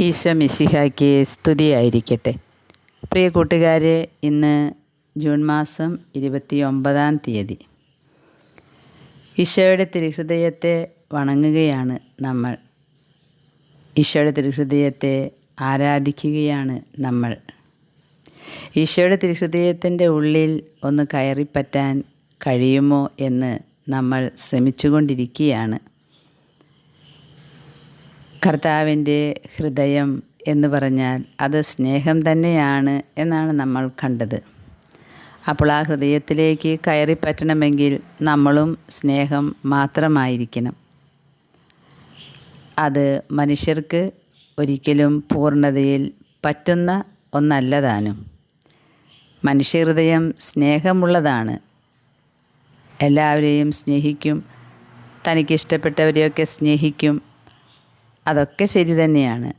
ഈശോ മിശിഹായ്ക്ക് സ്തുതിയായിരിക്കട്ടെ. പ്രിയ കൂട്ടുകാരെ ഇന്ന് ജൂൺ മാസം ഇരുപത്തി ഒമ്പതാം തീയതി. ഈശോയുടെ തിരുഹൃദയത്തെ വണങ്ങുകയാണ് നമ്മൾ. ഈശോയുടെ തിരുഹൃദയത്തെ ആരാധിക്കുകയാണ് നമ്മൾ. ഈശോയുടെ തിരുഹൃദയത്തിന്റെ ഉള്ളിൽ ഒന്ന് കയറിപ്പറ്റാൻ കഴിയുമോ എന്ന് നമ്മൾ ശ്രമിച്ചുകൊണ്ടിരിക്കുകയാണ്. കർത്താവിന്റെ ഹൃദയം എന്ന് പറഞ്ഞാൽ അത് സ്നേഹം തന്നെയാണ് എന്നാണ് നമ്മൾ കണ്ടത്. അപ്പോൾ ആ ഹൃദയത്തിലേക്ക് കയറി പറ്റണമെങ്കിൽ നമ്മളും സ്നേഹം മാത്രമായിരിക്കണം. അത് മനുഷ്യർക്ക് ഒരിക്കലും പൂർണതയിൽ പറ്റുന്ന ഒന്നല്ല താനും മനുഷ്യഹൃദയം സ്നേഹമുള്ളതാണ്. എല്ലാവരെയും സ്നേഹിക്കും. തനിക്കിഷ്ടപ്പെട്ടവരെയൊക്കെ സ്നേഹിക്കും. അതൊക്കെ ശരി തന്നെയാണ്.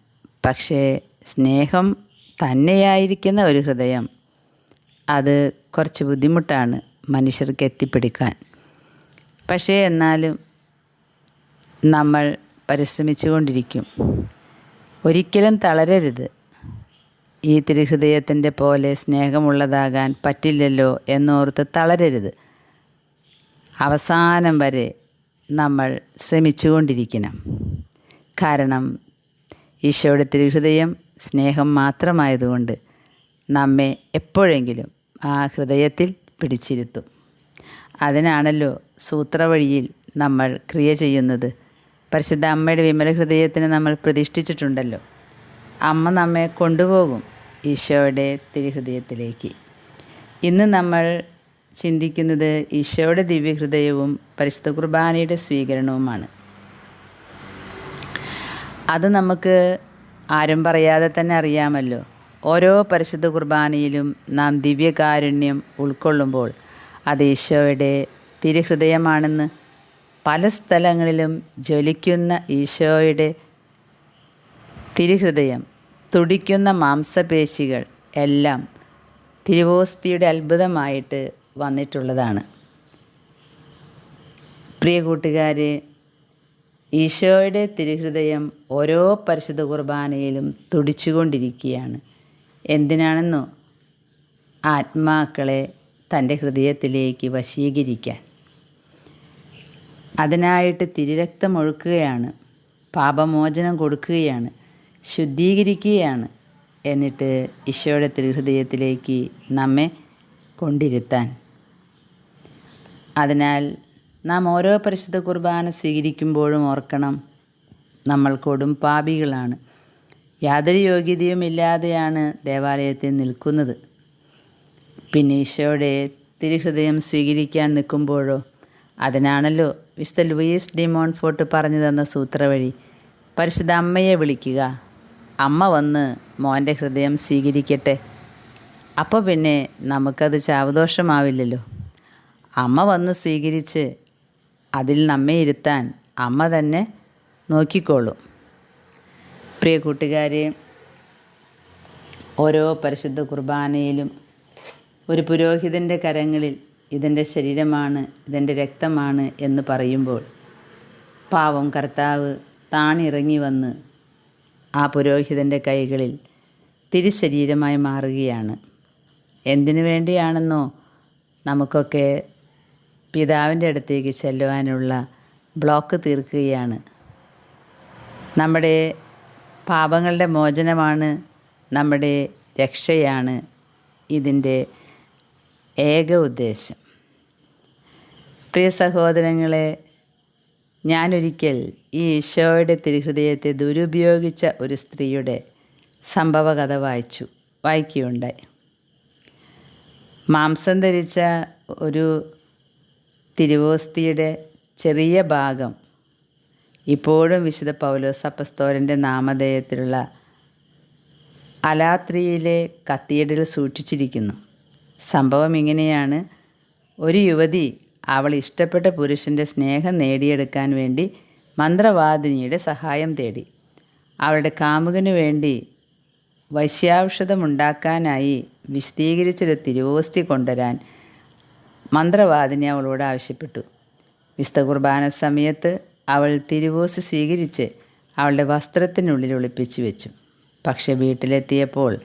പക്ഷേ സ്നേഹം തന്നെയായിരിക്കുന്ന ഒരു ഹൃദയം അത് കുറച്ച് ബുദ്ധിമുട്ടാണ് മനുഷ്യർക്ക് എത്തിപ്പിടിക്കാൻ. പക്ഷേ എന്നാലും നമ്മൾ പരിശ്രമിച്ചുകൊണ്ടിരിക്കും. ഒരിക്കലും തളരരുത്. ഈ തിരുഹൃദയത്തിന്റെ പോലെ സ്നേഹമുള്ളതാകാൻ പറ്റില്ലല്ലോ എന്നോർത്ത് തളരരുത്. അവസാനം വരെ നമ്മൾ ശ്രമിച്ചുകൊണ്ടിരിക്കണം. കാരണം ഈശോയുടെ തിരുഹൃദയം സ്നേഹം മാത്രമായതുകൊണ്ട് നമ്മെ എപ്പോഴെങ്കിലും ആ ഹൃദയത്തിൽ പിടിച്ചിരുത്തും. അതിനാണല്ലോ സൂത്രവഴിയിൽ നമ്മൾ ക്രിയ ചെയ്യുന്നത്. പരിശുദ്ധ അമ്മയുടെ വിമല ഹൃദയത്തിന് നമ്മൾ പ്രതിഷ്ഠിച്ചിട്ടുണ്ടല്ലോ. അമ്മ നമ്മെ കൊണ്ടുപോകും ഈശോയുടെ തിരുഹൃദയത്തിലേക്ക്. ഇന്ന് നമ്മൾ ചിന്തിക്കുന്നത് ഈശോയുടെ ദിവ്യഹൃദയവും പരിശുദ്ധ കുർബാനയുടെ സ്വീകരണവുമാണ്. അത് നമുക്ക് ആരും പറയാതെ തന്നെ അറിയാമല്ലോ. ഓരോ പരിശുദ്ധ കുർബാനയിലും നാം ദിവ്യകാരുണ്യം ഉൾക്കൊള്ളുമ്പോൾ അത് ഈശോയുടെ തിരുഹൃദയമാണെന്ന് പല സ്ഥലങ്ങളിലും ജ്വലിക്കുന്ന ഈശോയുടെ തിരുഹൃദയം തുടിക്കുന്ന മാംസപേശികൾ എല്ലാം തിരുവോസ്തിയുടെ അത്ഭുതമായിട്ട് വന്നിട്ടുള്ളതാണ്. പ്രിയ കൂട്ടുകാരെ ഈശോയുടെ തിരുഹൃദയം ഓരോ പരിശുദ്ധ കുർബാനയിലും തുടിച്ചുകൊണ്ടിരിക്കുകയാണ്. എന്തിനാണെന്നോ? ആത്മാക്കളെ തന്റെ ഹൃദയത്തിലേക്ക് വശീകരിക്കാൻ. അതിനായിട്ട് തിരുരക്തം ഒഴുക്കുകയാണ്. പാപമോചനം കൊടുക്കുകയാണ്. ശുദ്ധീകരിക്കുകയാണ്. എന്നിട്ട് ഈശോയുടെ തിരുഹൃദയത്തിലേക്ക് നമ്മെ കൊണ്ടിരുത്താൻ. അതിനാൽ നാം ഓരോ പരിശുദ്ധ കുർബാന സ്വീകരിക്കുമ്പോഴും ഓർക്കണം നമ്മൾ കൊടും പാപികളാണ്. യാതൊരു യോഗ്യതയും ഇല്ലാതെയാണ് ദേവാലയത്തിൽ നിൽക്കുന്നത്. പിന്നെ ഈശോയുടെ തിരുഹൃദയം സ്വീകരിക്കാൻ നിൽക്കുമ്പോഴോ അതിനാണല്ലോ വിശുദ്ധ ലൂയിസ് ഡിമോൺ ഫോർട്ട് പറഞ്ഞു തന്ന സൂത്രവഴി പരിശുദ്ധ അമ്മയെ വിളിക്കുക. അമ്മ വന്ന് മോന്റെ ഹൃദയം സ്വീകരിക്കട്ടെ. അപ്പോൾ പിന്നെ നമുക്കത് ചാവദോഷമാവില്ലല്ലോ. അമ്മ വന്ന് സ്വീകരിച്ച് അതിൽ നമ്മെ ഇരുത്താൻ അമ്മ തന്നെ നോക്കിക്കോളും. പ്രിയ കൂട്ടുകാരെ ഓരോ പരിശുദ്ധ കുർബാനയിലും ഒരു പുരോഹിതന്റെ കരങ്ങളിൽ ഇതിന്റെ ശരീരമാണ് ഇതിന്റെ രക്തമാണ് എന്ന് പറയുമ്പോൾ പാവം കർത്താവ് താണിറങ്ങി വന്ന് ആ പുരോഹിതന്റെ കൈകളിൽ തിരിശരീരമായി മാറുകയാണ്. എന്തിനു വേണ്ടിയാണെന്നോ നമുക്കൊക്കെ പിതാവിന്റെ അടുത്തേക്ക് ചെല്ലുവാനുള്ള ബ്ലോക്ക് തീർക്കുകയാണ്. നമ്മുടെ പാപങ്ങളുടെ മോചനമാണ് നമ്മുടെ രക്ഷയാണ് ഇതിന്റെ ഏക ഉദ്ദേശം. പ്രിയ സഹോദരങ്ങളെ ഞാനൊരിക്കൽ ഈ ഈശോയുടെ തിരുഹൃദയത്തെ ദുരുപയോഗിച്ച ഒരു സ്ത്രീയുടെ സംഭവകഥ വായിച്ചു വായിക്കുകയുണ്ടായി. മാംസം ധരിച്ച ഒരു തിരുവോസ്തിയുടെ ചെറിയ ഭാഗം. ഇപ്പോഴും വിശുദ്ധ പൗലോസ് അപ്പസ്തോരന്റെ നാമധേയത്തിലുള്ള അലാത്രിയിലെ കത്തീഡ്രൽ സൂക്ഷിച്ചിരിക്കുന്നു. സംഭവം ഇങ്ങനെയാണ്. ഒരു യുവതി അവൾ ഇഷ്ടപ്പെട്ട പുരുഷന്റെ സ്നേഹം നേടിയെടുക്കാൻ വേണ്ടി മന്ത്രവാദിനിയുടെ സഹായം തേടി. അവളുടെ കാമുകനു വേണ്ടി വൈശ്യാൌഷധമുണ്ടാക്കാനായി വിശദീകരിച്ചൊരു തിരുവോസ്തി കൊണ്ടുവരാൻ മന്ത്രവാദിനി അവളോട് ആവശ്യപ്പെട്ടു. വിസ്ത കുർബാന സമയത്ത് അവൾ തിരുവോസ് സ്വീകരിച്ച് അവളുടെ വസ്ത്രത്തിനുള്ളിൽ ഒളിപ്പിച്ചു വെച്ചു. പക്ഷെ വീട്ടിലെത്തിയപ്പോൾ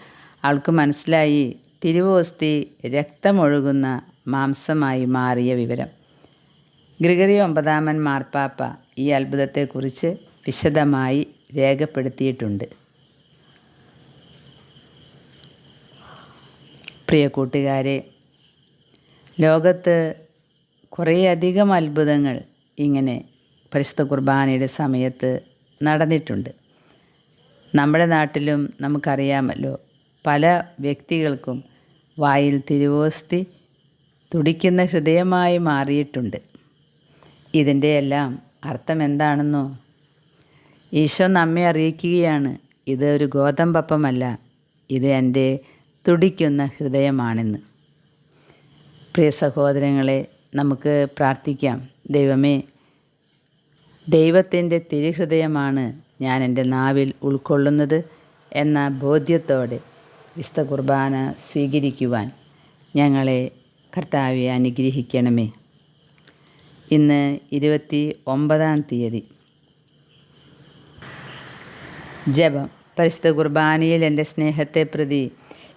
അവൾക്ക് മനസ്സിലായി തിരുവോസ്തി രക്തമൊഴുകുന്ന മാംസമായി മാറിയ വിവരം. ഗ്രിഗറി ഒമ്പതാമൻ മാർപ്പാപ്പ ഈ അത്ഭുതത്തെക്കുറിച്ച് വിശദമായി രേഖപ്പെടുത്തിയിട്ടുണ്ട്. പ്രിയ കൂട്ടുകാരെ ലോകത്ത് കുറേയധികം അത്ഭുതങ്ങൾ ഇങ്ങനെ പരിശുദ്ധ കുർബാനയുടെ സമയത്ത് നടന്നിട്ടുണ്ട്. നമ്മുടെ നാട്ടിലും നമുക്കറിയാമല്ലോ പല വ്യക്തികൾക്കും വായിൽ തിരുവോസ്തി തുടിക്കുന്ന ഹൃദയമായി മാറിയിട്ടുണ്ട്. ഇതിന്റെ എല്ലാം അർത്ഥം എന്താണെന്നോ? ഈശോ നമ്മെ അറിയിക്കുകയാണ് ഇത് ഒരു ഗോതമ്പപ്പമല്ല ഇത് എന്റെ തുടിക്കുന്ന ഹൃദയമാണെന്ന്. പ്രിയ സഹോദരങ്ങളെ നമുക്ക് പ്രാർത്ഥിക്കാം. ദൈവമേ ദൈവത്തിന്റെ തിരുഹൃദയമാണ് ഞാൻ എന്റെ നാവിൽ ഉൾക്കൊള്ളുന്നത് എന്ന ബോധ്യത്തോടെ വിശുദ്ധ കുർബാന സ്വീകരിക്കുവാൻ ഞങ്ങളെ കർത്താവെ അനുഗ്രഹിക്കണമേ. ഇന്ന് ഇരുപത്തി ഒമ്പതാം തീയതി. ജപം. പരിശുദ്ധ കുർബാനയിൽ എന്റെ സ്നേഹത്തെ പ്രതി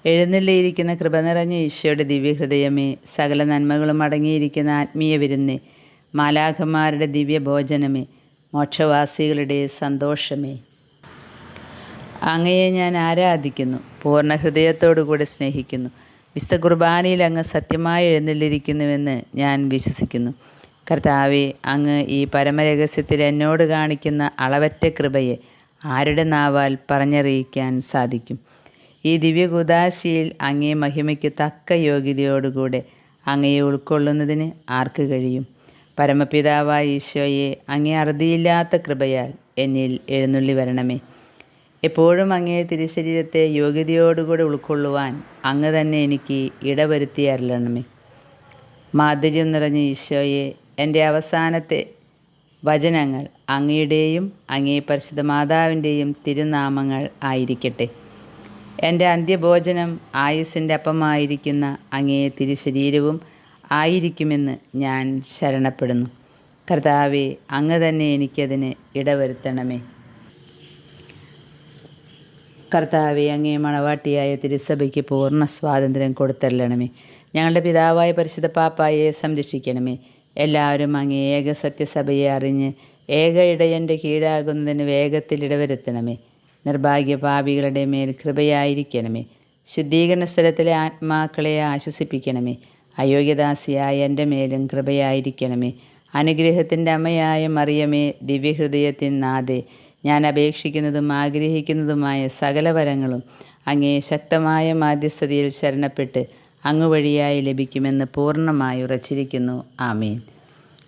എഴുന്നള്ളിയിരിക്കുന്ന കൃപ നിറഞ്ഞ ഈശോയുടെ ദിവ്യഹൃദയമേ സകല നന്മകളും അടങ്ങിയിരിക്കുന്ന ആത്മീയ വിരുന്ന് മാലാഖമാരുടെ ദിവ്യഭോജനമേ മോക്ഷവാസികളുടെ സന്തോഷമേ. അങ്ങയെ ഞാൻ ആരാധിക്കുന്നു പൂർണ ഹൃദയത്തോടുകൂടെ സ്നേഹിക്കുന്നു. വിശുദ്ധ കുർബാനയിൽ അങ്ങ് സത്യമായി എഴുന്നള്ളിരിക്കുന്നുവെന്ന് ഞാൻ വിശ്വസിക്കുന്നു. കർത്താവെ അങ്ങ് ഈ പരമരഹസ്യത്തിൽ എന്നോട് കാണിക്കുന്ന അളവറ്റ കൃപയെ ആരുടെ നാവാൽ പറഞ്ഞറിയിക്കാൻ സാധിക്കും? ഈ ദിവ്യകുദാശിയിൽ അങ്ങേ മഹിമയ്ക്ക് തക്ക യോഗ്യതയോടുകൂടെ അങ്ങയെ ഉൾക്കൊള്ളുന്നതിന് ആർക്ക് കഴിയും? പരമപിതാവായ ഈശോയെ അങ്ങേ അറുതിയില്ലാത്ത കൃപയാൽ എന്നിൽ എഴുന്നള്ളി വരണമേ. എപ്പോഴും അങ്ങേ തിരുശരീരത്തെ യോഗ്യതയോടുകൂടെ ഉൾക്കൊള്ളുവാൻ അങ്ങ് തന്നെ എനിക്ക് ഇടവരുത്തി അരുളണമേ. മാധുര്യം നിറഞ്ഞ ഈശോയെ എന്റെ അവസാനത്തെ വചനങ്ങൾ അങ്ങയുടെയും അങ്ങേ പരിശുദ്ധ മാതാവിന്റെയും തിരുനാമങ്ങൾ ആയിരിക്കട്ടെ. എന്റെ അന്ത്യഭോജനം ആയുസ്സിന്റെ അപ്പമായിരിക്കുന്ന അങ്ങേ തിരുശരീരവും ആയിരിക്കുമെന്ന് ഞാൻ ശരണപ്പെടുന്നു. കർത്താവെ അങ്ങ് തന്നെ എനിക്കതിന് ഇടവരുത്തണമേ. കർത്താവെ അങ്ങേ മണവാട്ടിയായ തിരുസഭയ്ക്ക് പൂർണ സ്വാതന്ത്ര്യം കൊടുത്തരണമേ ഞങ്ങളുടെ പിതാവായ പരിശുദ്ധ പാപ്പായെ സംരക്ഷിക്കണമേ. എല്ലാവരും അങ്ങേ ഏക സത്യസഭയെ അറിഞ്ഞ് ഏക ഇടയന്റെ കീഴാകുന്നതിന് വേഗത്തിൽ ഇടവരുത്തണമേ. നിർഭാഗ്യ പാപികളുടെ മേൽ കൃപയായിരിക്കണമേ. ശുദ്ധീകരണ സ്ഥലത്തിലെ ആത്മാക്കളെ ആശ്വസിപ്പിക്കണമേ. അയോഗ്യദാസിയായ എന്റെ മേലും കൃപയായിരിക്കണമേ. അനുഗ്രഹത്തിന്റെ അമ്മയായ മറിയമേ ദിവ്യഹൃദയത്തിൻ നാഥേ ഞാൻ അപേക്ഷിക്കുന്നതും ആഗ്രഹിക്കുന്നതുമായ സകല വരങ്ങളും അങ്ങേ ശക്തമായ മാധ്യസ്ഥതയിൽ ശരണപ്പെട്ട് അങ്ങ് വഴിയായി ലഭിക്കുമെന്ന് പൂർണമായി ഉറച്ചിരിക്കുന്നു. ആമീൻ.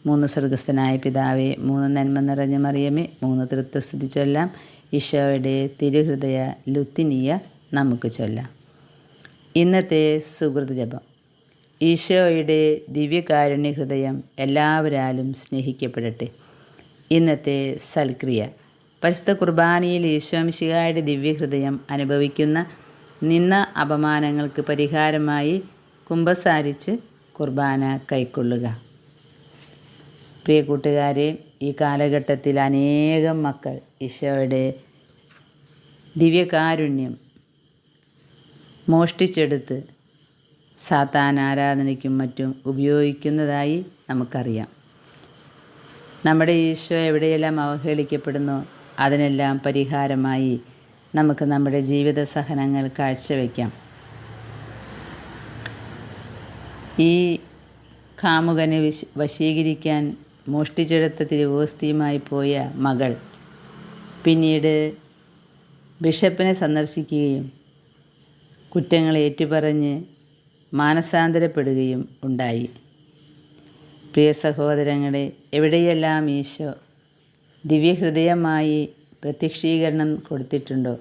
മൂന്ന് സ്വർഗസ്ഥനായ പിതാവേ മൂന്ന് നന്മ നിറഞ്ഞ മറിയമേ മൂന്ന് തൃത്വസ്തുതി ചൊല്ലാം. ഈശോയുടെ തിരുഹൃദയ ലുത്തിനിയ നമുക്ക് ചൊല്ലാം. ഇന്നത്തെ സുഹൃത് ജപം. ഈശോയുടെ ദിവ്യകാരുണ്യ ഹൃദയം എല്ലാവരാലും സ്നേഹിക്കപ്പെടട്ടെ. ഇന്നത്തെ സൽക്രിയ. പരിശുദ്ധ കുർബാനയിൽ ഈശോമിശിഹായുടെ ദിവ്യഹൃദയം അനുഭവിക്കുന്ന നിന്ന അപമാനങ്ങൾക്ക് പരിഹാരമായി കുമ്പസാരിച്ച് കുർബാന കൈക്കൊള്ളുക. പ്രിയ കൂട്ടുകാരെ ഈ കാലഘട്ടത്തിൽ അനേകം മക്കൾ ഈശോയുടെ ദിവ്യകാരുണ്യം മോഷ്ടിച്ചെടുത്ത് സാത്താൻ ആരാധനയ്ക്കും മറ്റും ഉപയോഗിക്കുന്നതായി നമുക്കറിയാം. നമ്മുടെ ഈശോ എവിടെയെല്ലാം അവഹേളിക്കപ്പെടുന്നോ അതിനെല്ലാം പരിഹാരമായി നമുക്ക് നമ്മുടെ ജീവിത സഹനങ്ങൾ കാഴ്ചവെക്കാം. ഈ കാമുകനെ വിശ വശീകരിക്കാൻ മോഷ്ടിച്ചെടുത്ത തിരുവോസ്തിയുമായി പോയ മകൾ പിന്നീട് ബിഷപ്പിനെ സന്ദർശിക്കുകയും കുറ്റങ്ങൾ ഏറ്റുപറഞ്ഞ് മാനസാന്തരപ്പെടുകയും ഉണ്ടായി. പ്രിയ സഹോദരങ്ങളെ എവിടെയെല്ലാം ഈശോ ദിവ്യഹൃദയമായി പ്രത്യക്ഷീകരണം കൊടുത്തിട്ടുണ്ടോ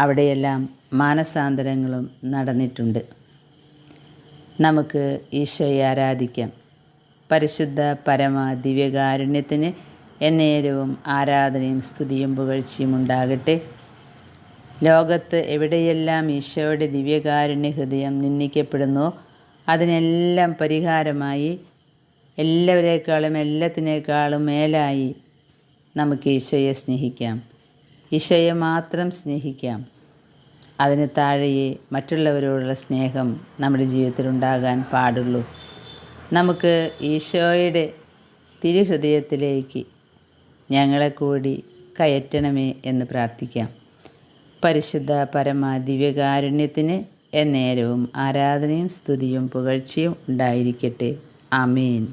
അവിടെയെല്ലാം മാനസാന്തരങ്ങളും നടന്നിട്ടുണ്ട്. നമുക്ക് ഈശോയെ ആരാധിക്കാം. പരിശുദ്ധ പരമ ദിവ്യകാരുണ്യത്തിന് എന്നേരവും ആരാധനയും സ്തുതിയും പുകഴ്ചയും ഉണ്ടാകട്ടെ. ലോകത്ത് എവിടെയെല്ലാം ഈശോയുടെ ദിവ്യകാരുണ്യ ഹൃദയം നിന്ദിക്കപ്പെടുന്നോ അതിനെല്ലാം പരിഹാരമായി എല്ലാവരേക്കാളും എല്ലാത്തിനേക്കാളും മേലായി നമുക്ക് ഈശോയെ സ്നേഹിക്കാം. ഈശോയെ മാത്രം സ്നേഹിക്കാം. അതിന് താഴെയേ മറ്റുള്ളവരോടുള്ള സ്നേഹം നമ്മുടെ ജീവിതത്തിൽ ഉണ്ടാകാൻ പാടുള്ളൂ. നമുക്ക് ഈശോയുടെ തിരുഹൃദയത്തിലേക്ക് ഞങ്ങളെ കൂടി കയറ്റണമേ എന്ന് പ്രാർത്ഥിക്കാം. പരിശുദ്ധ പരമ ദിവ്യകാരുണ്യത്തിന് എന്നേരവും ആരാധനയും സ്തുതിയും പുകഴ്ചയും ഉണ്ടായിരിക്കട്ടെ. ആമേൻ.